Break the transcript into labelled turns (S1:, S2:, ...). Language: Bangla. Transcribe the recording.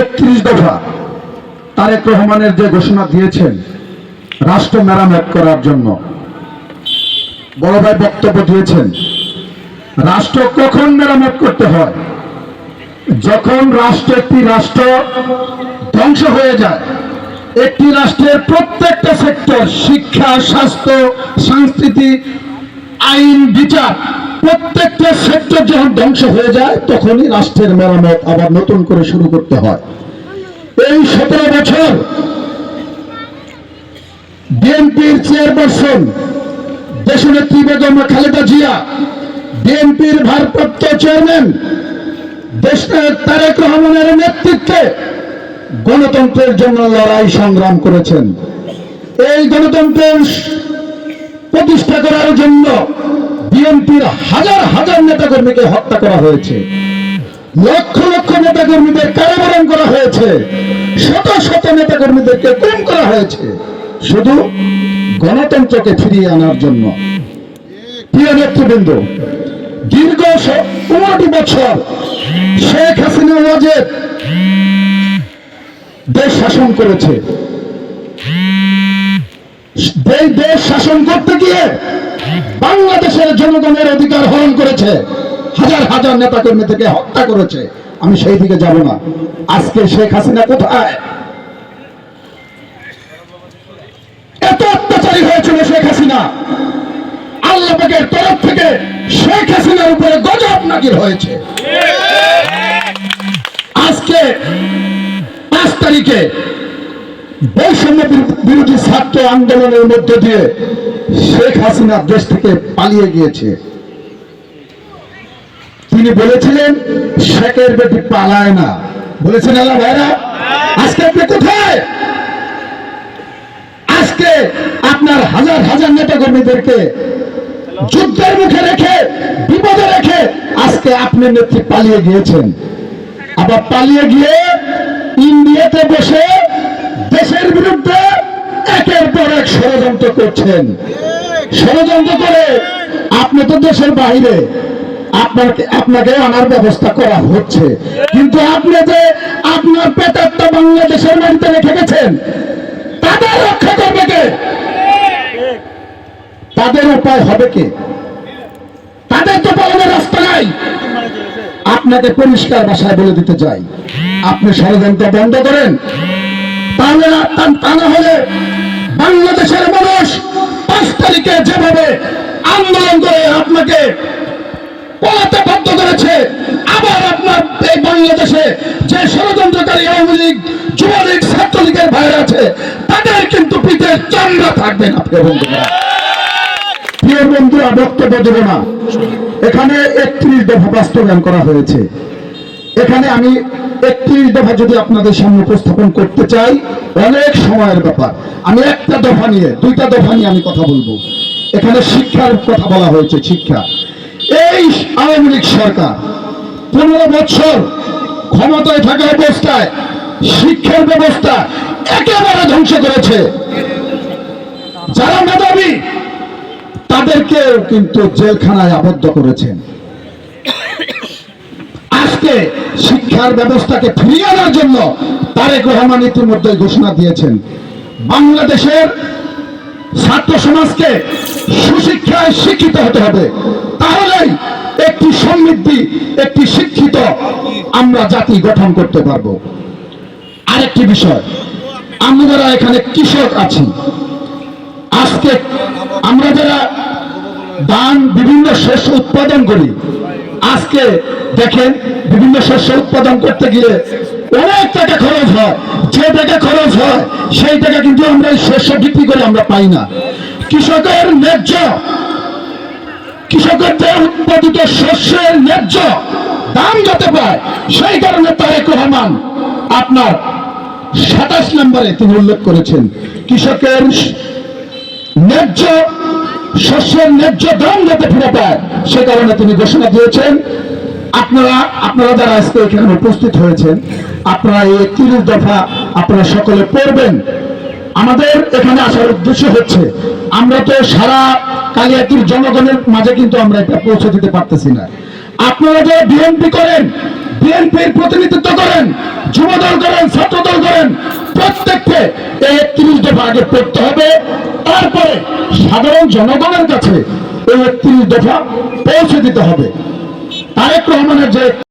S1: একত্রিশ দফা তারেক রহমানের যে ঘোষণা দিয়েছেন রাষ্ট্র মেরামত করার জন্য। বড় ভাই বক্তব্য দিয়েছেন, রাষ্ট্র কখন মেরামত করতে হয়? যখন রাষ্ট্র একটি রাষ্ট্র ধ্বংস হয়ে যায়, একটি রাষ্ট্রের প্রত্যেকটা সেক্টর শিক্ষা, স্বাস্থ্য, সংস্কৃতি, আইন, বিচার প্রত্যেকটা সেক্টর যখন ধ্বংস হয়ে যায়, তখনই রাষ্ট্রের মেরামত আবার নতুন করে শুরু করতে হয়। এই সতেরো বছর বিএনপির চেয়ারপারসন, দেশনেত্রী বেগম খালেদা জিয়া, বিএনপির ভারপ্রাপ্ত চেয়ারম্যান, দেশনায়ক তারেক রহমানের নেতৃত্বে গণতন্ত্রের জন্য লড়াই সংগ্রাম করেছেন। এই গণতন্ত্রের প্রতিষ্ঠা করার জন্য বিএনপির হাজার হাজার নেতাকর্মীকে হত্যা করা হয়েছে। লক্ষ লক্ষ নেতাকর্মীদের কারাবরণ করা হয়েছে। শত শত নেতাকর্মীদেরকে গুম করা হয়েছে। শুধু গণতন্ত্রকে ফিরিয়ে আনার জন্য। প্রিয় নেতৃবৃন্দ, দীর্ঘ পনেরোটি বছর শেখ হাসিনা ওয়াজেদ দেশ শাসন করেছে। দেশ শাসন করতে গিয়ে বাংলাদেশের জনগণের অধিকার হরণ করেছে। হাজার হাজার নেতা কর্মী থেকে হত্যা করেছে। আমি সেই দিকে যাব না। আজকে শেখ হাসিনা কোথায়? এত অত্যাচারী হয়েছিল শেখ হাসিনা। আল্লাহ পাকের তরফ থেকে শেখ হাসিনার উপরে গজব নাকির হয়েছে। আজকে পাঁচ তারিখে বৈষম্য বিরো- বিরোধী ছাত্র আন্দোলনের মধ্য দিয়ে শেখ হাসিনা দেশ থেকে পালিয়ে গিয়েছে। তিনি বলেছিলেন, শেখের বেটি পালায় না। বলেছেন, আল্লাহ ভাইরা, আজকে আপনি কোথায়? আজকে আপনার হাজার হাজার নেতা কর্মীদেরকে যুদ্ধের মুখে রেখে, বিপদে রেখে আজকে আপনি নেত্রী পালিয়ে গিয়েছেন। আবার পালিয়ে গিয়ে ইন্ডিয়াতে বসে দেশের বিরুদ্ধে একের পর এক ষড়যন্ত্র করছেন। ষড়যন্ত্র করে আপনি তো দেশের বাইরে, আপনাকে আনার ব্যবস্থা করা হচ্ছে। কিন্তু আপনি যে আপনার পেটারটা বাংলাদেশের বাড়িতে রেখে গেছেন, তাদের রক্ষা করবে কে? তাদের উপায় হবে কে? তাদের তো পালনের রাস্তা নাই। আপনাকে পরিষ্কার ভাষায় বলে দিতে চাই। আপনি ষড়যন্ত্র বন্ধ করেন। তাহলে তা না হলে বাংলাদেশের মানুষ পাঁচ তারিখে যেভাবে আন্দোলন করে আপনাকে পলাতে বাধ্য করেছে, আবার আপনার এই বাংলাদেশে যে ষড়যন্ত্রকারী আওয়ামী লীগ, যুবলীগ ছাত্রলীগের ভাইরা আছে, তাদের কিন্তু পিঠের চামড়া থাকবে না বন্ধুরা। প্রিয় বন্ধুরা, বক্তব্য দেব না। এখানে একত্রিশ দফা বাস্তবায়ন করা হয়েছে। এখানে আমি একত্রিশ দফা যদি আপনাদের সামনে উপস্থাপন করতে চাই, অনেক সময়ের ব্যাপার। আমি একটা দফা নিয়ে, দুইটা দফা নিয়ে আমি কথা বলব। এখানে শিক্ষার কথা বলা হয়েছে, শিক্ষা। এই আওয়ামী লীগ সরকার পনেরো বছর ক্ষমতায় থাকা অবস্থায়, শিক্ষার ব্যবস্থা একেবারে ধ্বংস করেছে। যারা মেধাবী, তাদেরকেও কিন্তু জেলখানায় আবদ্ধ করেছেন। আজকে শিক্ষার ব্যবস্থাকে ফিরিয়ে আনার জন্য তারেক রহমান ইতিমধ্যে ঘোষণা দিয়েছেন। বাংলাদেশের ছাত্র সমাজকে সুশিক্ষায় শিক্ষিত হতে হবে। তাহলেই একটি সমৃদ্ধি, একটি শিক্ষিত আমরা জাতি গঠন করতে পারব। আরেকটি বিষয়, আমরা যারা এখানে কৃষক আছি। আজকে আমরা যারা ধান, বিভিন্ন শস্য উৎপাদন করি আজকে দেখেন বিভিন্ন শস্য উৎপাদন করতে গিয়ে অনেক টাকা খরচ হয়। যে টাকা খরচ হয়, সেই টাকা কিন্তু আমরা শস্য বিক্রি করে আমরা পাই না। কৃষকের ন্যায্য কৃষকদের উৎপাদিত শস্যের ন্যায্য দাম যাতে পায়, সেই কারণে তারেক রহমান আপনার সাতাশ নম্বরে তিনি উল্লেখ করেছেন, কৃষকের ন্যায্য শস্যের ন্যায্য দাম যাতে ফিরে পায়, সে কারণে তিনি ঘোষণা দিয়েছেন, আপনারা আপনারা যারা আজকে এখানে উপস্থিত হয়েছেন, আপনারা এই একত্রিশ দফা আপনারা সকলে পড়বেন। আমাদের এখানে আসার উদ্দেশ্য হচ্ছে, আমরা তো সারা কালিয়াতির জনগণের মাঝে কিন্তু আমরা এটা পৌঁছে দিতে পারতেছি না। আপনারা যারা বিএনপি করেন, বিএনপির প্রতিনিধিত্ব করেন, যুবদল করেন, ছাত্রদল করেন, প্রত্যেককে এই দফা আগে পড়তে হবে। তারপরে সাধারণ জনগণের কাছে এই একত্রিশ দফা পৌঁছে দিতে হবে। তারেক রহমানের যে